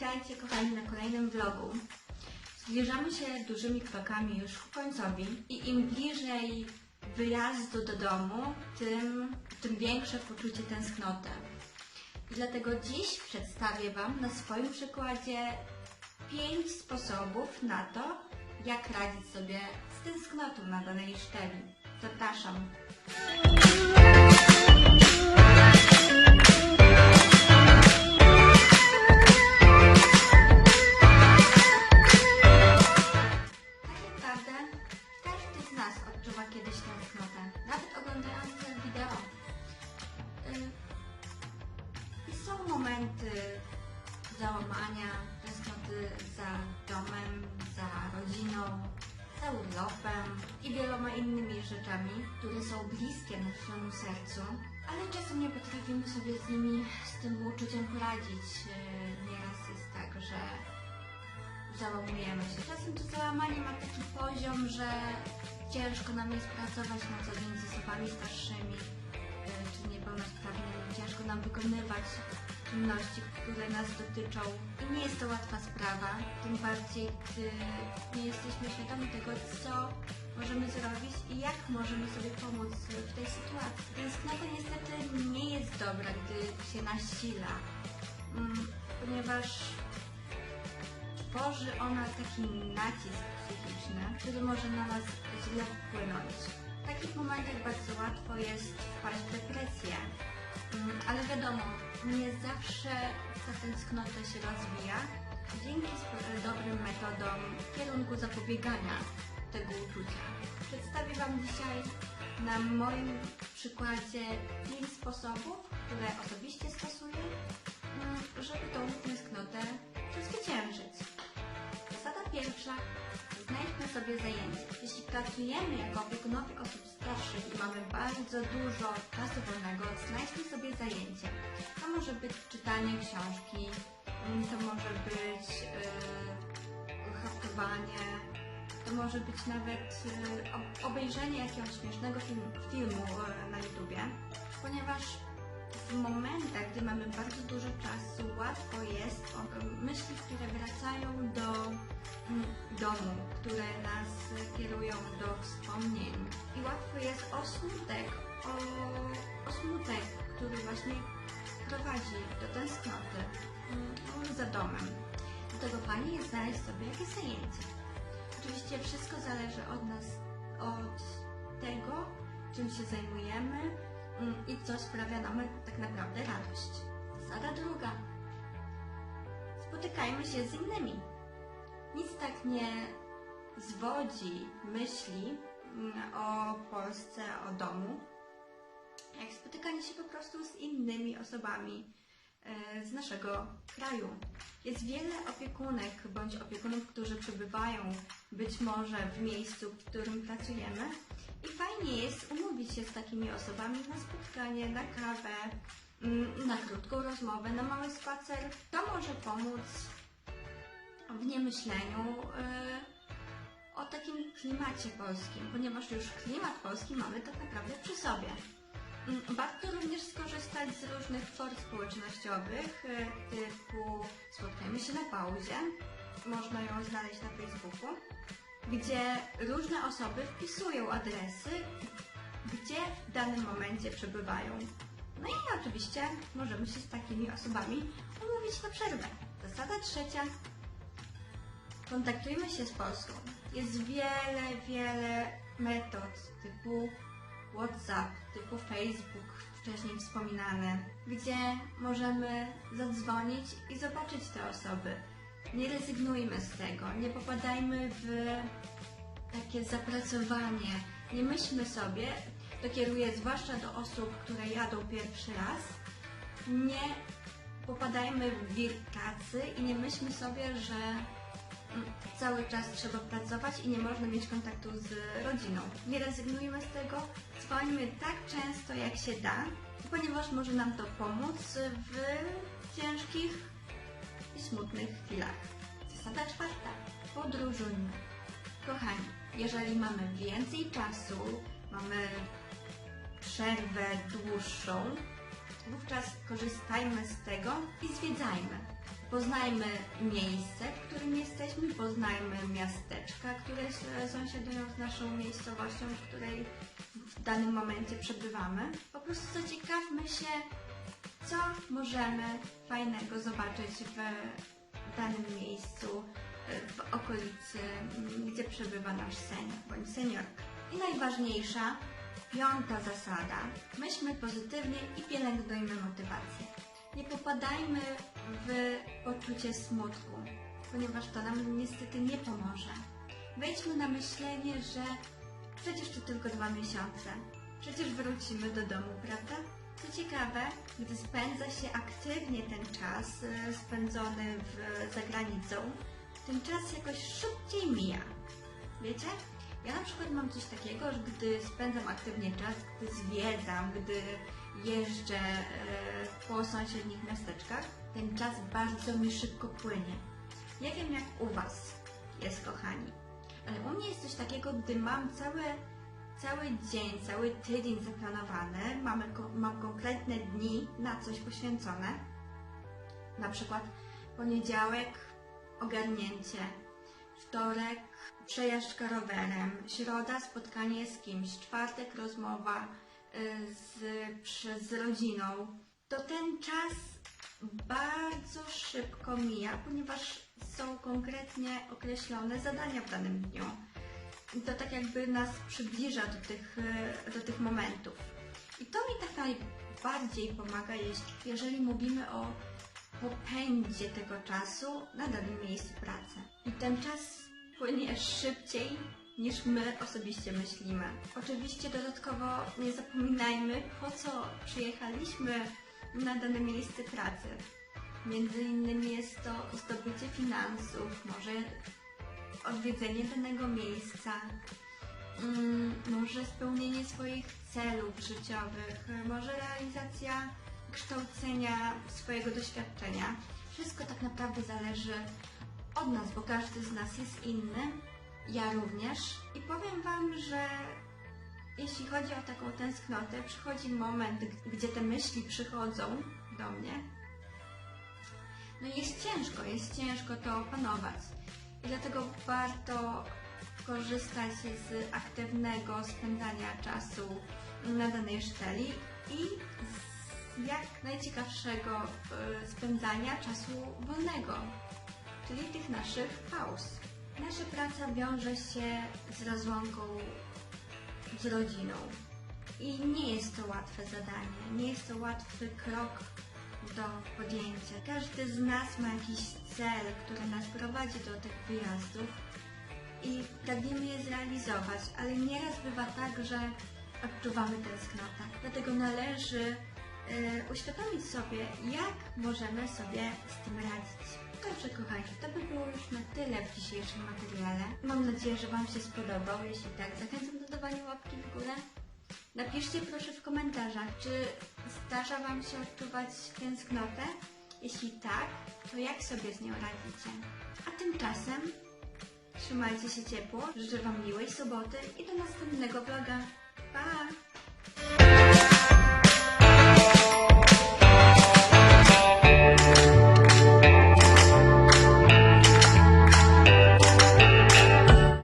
Witajcie kochani na kolejnym vlogu. Zbliżamy się dużymi krokami już ku końcowi i im bliżej wyjazdu do domu, tym, tym większe poczucie tęsknoty. I dlatego dziś przedstawię Wam na swoim przykładzie pięć sposobów na to, jak radzić sobie z tęsknotą na danej szczeli. Zapraszam. Urlopem i wieloma innymi rzeczami, które są bliskie naszemu sercu, ale czasem nie potrafimy sobie z nimi, z tym uczuciem poradzić. Y, Nieraz jest tak, że załamujemy się. Czasem to załamanie ma taki poziom, że ciężko nam jest pracować na co dzień z osobami starszymi y, czy niepełnosprawnymi. Ciężko nam wykonywać czynności, które nas dotyczą i nie jest to łatwa sprawa, tym bardziej gdy nie jesteśmy świadomi tego, co możemy zrobić i jak możemy sobie pomóc w tej sytuacji. Tęsknota niestety nie jest dobra, gdy się nasila, mm, ponieważ tworzy ona taki nacisk psychiczny, który może na nas źle wpłynąć. W takich momentach bardzo łatwo jest wpaść w depresję, Mm, ale wiadomo, nie zawsze ta tęsknota się rozwija dzięki dobrym metodom w kierunku zapobiegania tego uczucia. Przedstawię Wam dzisiaj na moim przykładzie pięć sposobów, które osobiście stosuję, mm, żeby tą tęsknotę przezwyciężyć. Zasada pierwsza. Znajdźmy sobie zajęcie. Jeśli pracujemy jako opiekunowie osób starszych i mamy bardzo dużo czasu wolnego, znajdźmy sobie zajęcie. To może być czytanie książki, to może być yy, haftowanie, to może być nawet yy, ob- obejrzenie jakiegoś śmiesznego film, filmu yy, na YouTubie, ponieważ w momentach, gdy mamy bardzo dużo czasu, łatwo jest o myśli, które wracają do mm, domu, które nas kierują do wspomnień. I łatwo jest o smutek, o, o smutek, który właśnie prowadzi do tęsknoty mm, za domem. Dlatego Pani jest znaleźć sobie jakieś zajęcie. Oczywiście wszystko zależy od nas, od tego, czym się zajmujemy i co sprawia nam tak naprawdę radość. Zasada druga. Spotykajmy się z innymi. Nic tak nie zwodzi myśli mm, o Polsce, o domu, jak spotykanie się po prostu z innymi osobami z naszego kraju. Jest wiele opiekunek bądź opiekunów, którzy przebywają być może w miejscu, w którym pracujemy i fajnie jest umówić się z takimi osobami na spotkanie, na kawę, mm, na krótką rozmowę, na mały spacer. To może pomóc w niemyśleniu y, o takim klimacie polskim, ponieważ już klimat polski mamy tak naprawdę przy sobie. Mm, Warto również skorzystać z różnych form społecznościowych, y, typu spotkajmy się na pauzie, można ją znaleźć na Facebooku, gdzie różne osoby wpisują adresy, gdzie w danym momencie przebywają. No i oczywiście możemy się z takimi osobami umówić na przerwę. Zasada trzecia. Kontaktujmy się z Polską. Jest wiele, wiele metod typu WhatsApp, typu Facebook, wcześniej wspominane, gdzie możemy zadzwonić i zobaczyć te osoby. Nie rezygnujmy z tego, nie popadajmy w takie zapracowanie. Nie myślmy sobie, to kieruję zwłaszcza do osób, które jadą pierwszy raz, nie popadajmy w wir pracy i nie myślmy sobie, że cały czas trzeba pracować i nie można mieć kontaktu z rodziną. Nie rezygnujmy z tego, dzwońmy tak często jak się da, ponieważ może nam to pomóc w ciężkich i smutnych chwilach. Zasada czwarta. Podróżujmy. Kochani, jeżeli mamy więcej czasu, mamy przerwę dłuższą, wówczas korzystajmy z tego i zwiedzajmy. Poznajmy miejsce, w którym jesteśmy, poznajmy miasteczka, które sąsiadują z naszą miejscowością, w której w danym momencie przebywamy. Po prostu zaciekawmy się, co możemy fajnego zobaczyć w danym miejscu, w okolicy, gdzie przebywa nasz senior bądź seniorka. I najważniejsza, piąta zasada. Myślmy pozytywnie i pielęgnujmy motywację. Nie popadajmy w poczucie smutku, ponieważ to nam niestety nie pomoże. Wejdźmy na myślenie, że przecież to tylko dwa miesiące. Przecież wrócimy do domu, prawda? Co ciekawe, gdy spędza się aktywnie ten czas e, spędzony w, za granicą, ten czas jakoś szybciej mija. Wiecie? Ja na przykład mam coś takiego, że gdy spędzam aktywnie czas, gdy zwiedzam, gdy jeżdżę e, po sąsiednich miasteczkach, ten czas bardzo mi szybko płynie. Nie wiem jak u Was jest, kochani, ale u mnie jest coś takiego, gdy mam całe, cały dzień, cały tydzień zaplanowany, mamy, mam konkretne dni na coś poświęcone, na przykład poniedziałek ogarnięcie, wtorek przejażdżka rowerem, środa spotkanie z kimś, czwartek rozmowa y, z, z rodziną, to ten czas bardzo szybko mija, ponieważ są konkretnie określone zadania w danym dniu. I to tak jakby nas przybliża do tych, y, do tych momentów. I to mi tak najbardziej pomaga, jeżeli mówimy o popędzie tego czasu na danym miejscu pracy. I ten czas płynie szybciej niż my osobiście myślimy. Oczywiście dodatkowo nie zapominajmy, po co przyjechaliśmy na dane miejsce pracy. Między innymi jest to zdobycie finansów, może odwiedzenie danego miejsca, mm, może spełnienie swoich celów życiowych, może realizacja kształcenia swojego doświadczenia. Wszystko tak naprawdę zależy od nas, bo każdy z nas jest inny, ja również. I powiem Wam, że jeśli chodzi o taką tęsknotę, przychodzi moment, gdzie te myśli przychodzą do mnie. No jest ciężko, jest ciężko to opanować. I dlatego warto korzystać z aktywnego spędzania czasu na danej szteli i z jak najciekawszego e, spędzania czasu wolnego, czyli tych naszych pauz. Nasza praca wiąże się z rozłąką z rodziną i nie jest to łatwe zadanie, nie jest to łatwy krok do podjęcia. Każdy z nas ma jakiś cel, który nas prowadzi do tych wyjazdów i pragniemy je zrealizować, ale nieraz bywa tak, że odczuwamy tęsknotę. Dlatego należy e, uświadomić sobie, jak możemy sobie z tym radzić. Dobrze, kochani, to by było już na tyle w dzisiejszym materiale. Mam nadzieję, że Wam się spodobał. Jeśli tak, zachęcam do dawania łapki w górę. Napiszcie proszę w komentarzach, czy zdarza Wam się odczuwać tęsknotę? Jeśli tak, to jak sobie z nią radzicie? A tymczasem trzymajcie się ciepło, życzę Wam miłej soboty i do następnego vloga.